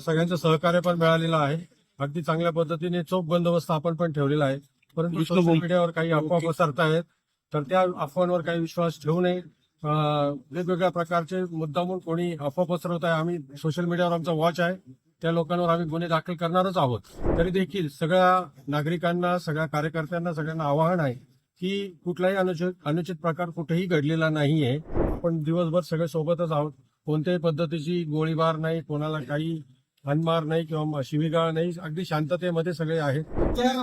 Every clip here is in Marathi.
सगळ्यांचं सहकार्य पण मिळालेलं आहे. अगदी चांगल्या पद्धतीने चोख बंदोबस्त आपण पण ठेवलेला आहे. परंतु सोशल मीडियावर काही अफवा पसरतायत तर त्या अफवांवर काही विश्वास ठेवू नये. वेगवेगळ्या प्रकारचे मुद्दामून कोणी अफवा पसरवत आहे आम्ही सोशल मीडियावर आमचा वॉच आहे. त्या लोकांवर आम्ही गुन्हे दाखल करणारच आहोत. तरी देखील सगळ्या नागरिकांना सगळ्या कार्यकर्त्यांना सगळ्यांना आवाहन आहे की कुठलाही अनुचित अनुचित प्रकार कुठेही घडलेला नाहीये. आपण दिवसभर सगळे सोबतच आहोत. कोणत्याही पद्धतीची गोळीबार नाही कोणाला काही हानमार नाही किंवा शिवीगाळ नाही अगदी शांततेमध्ये सगळे आहेत.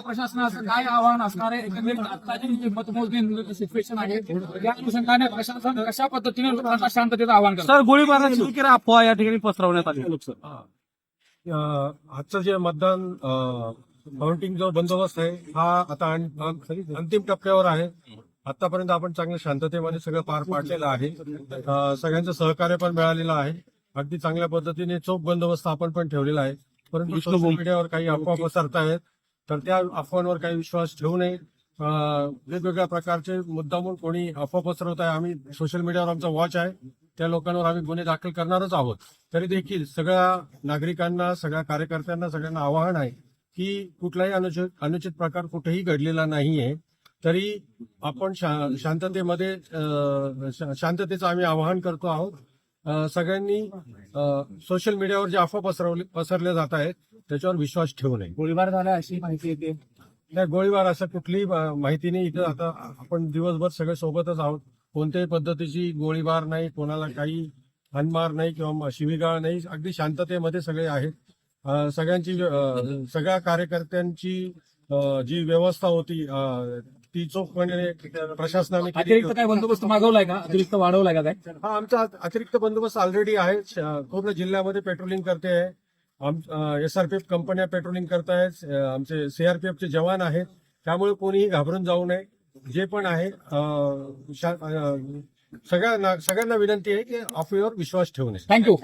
प्रशासनाचं काय आव्हान असणार आहे? एकंदरीत आताची जी मतमोजणी सिच्युएशन आहे या अनुषंगाने प्रशासन कशा पद्धतीने लोकांना शांततेचं आवाहन करतं? सर गोळीबाराची अफवा या ठिकाणी पसरवण्यात आली. आजचं जे मतदान काउंटिंग जो बंदोबस्त आहे हा आता अंतिम टप्प्यावर आहे. आतापर्यंत आपण चांगल्या शांततेमध्ये सगळं पार पाडलेलं आहे. सगळ्यांचं सहकार्य पण मिळालेलं आहे. अगदी चांगल्या पद्धतीने चोख बंदोबस्त आपण पण ठेवलेला आहे. परंतु सोशल मीडियावर काही अफवा पसरतायत तर त्या अफवांवर काही विश्वास ठेवू नये. वेगवेगळ्या प्रकारचे मुद्दामून कोणी अफवा पसरवत आहे आम्ही सोशल मीडियावर आमचा वॉच आहे. त्या लोकांवर आम्ही गुन्हे दाखल करणारच आहोत. तरी देखील सगळ्या नागरिकांना सगळ्या कार्यकर्त्यांना सगळ्यांना आवाहन आहे की कुठलाही अनुचित अनुचित प्रकार कुठेही घडलेला नाहीये. तरी आपण शा- शांततेमध्ये शांततेचं आम्ही आवाहन करतो आहोत. सगळ्यांनी सोशल मीडियावर जे अफवा पसरवले पसरल्या जात आहेत त्याच्यावर विश्वास ठेवू नये. गोळीबार झाला अशी माहिती येते. नाही गोळीबार असं कुठलीही माहिती नाही. इथं आता आपण दिवसभर सगळे सोबतच आहोत. कोणत्याही पद्धतीची गोळीबार नाही कोणाला काही हानमार नाही किंवा शिवीगाळ नाही. अगदी शांततेमध्ये सगळे आहेत. सगळ्यांची सगळ्या कार्यकर्त्यांची जी व्यवस्था होती ती चोखपणे प्रशासनाने केली अतिरिक्त होती. काय बंदोबस्त मागवलाय का? अतिरिक्त वाढवलाय का काय? हा आमचा अतिरिक्त बंदोबस्त ऑलरेडी आहे. श- पूर्ण जिल्ह्यामध्ये पेट्रोलिंग करते आहे. एसआरपीएफ कंपन्या पेट्रोलिंग करत आहेत आमचे सीआरपीएफचे जवान आहेत. त्यामुळे कोणीही घाबरून जाऊ नये. जे पण आहे अं, शा- अं, सगळ्यांना सगळ्यांना विनंती आहे की अफवेवर विश्वास ठेवू नये. थँक्यू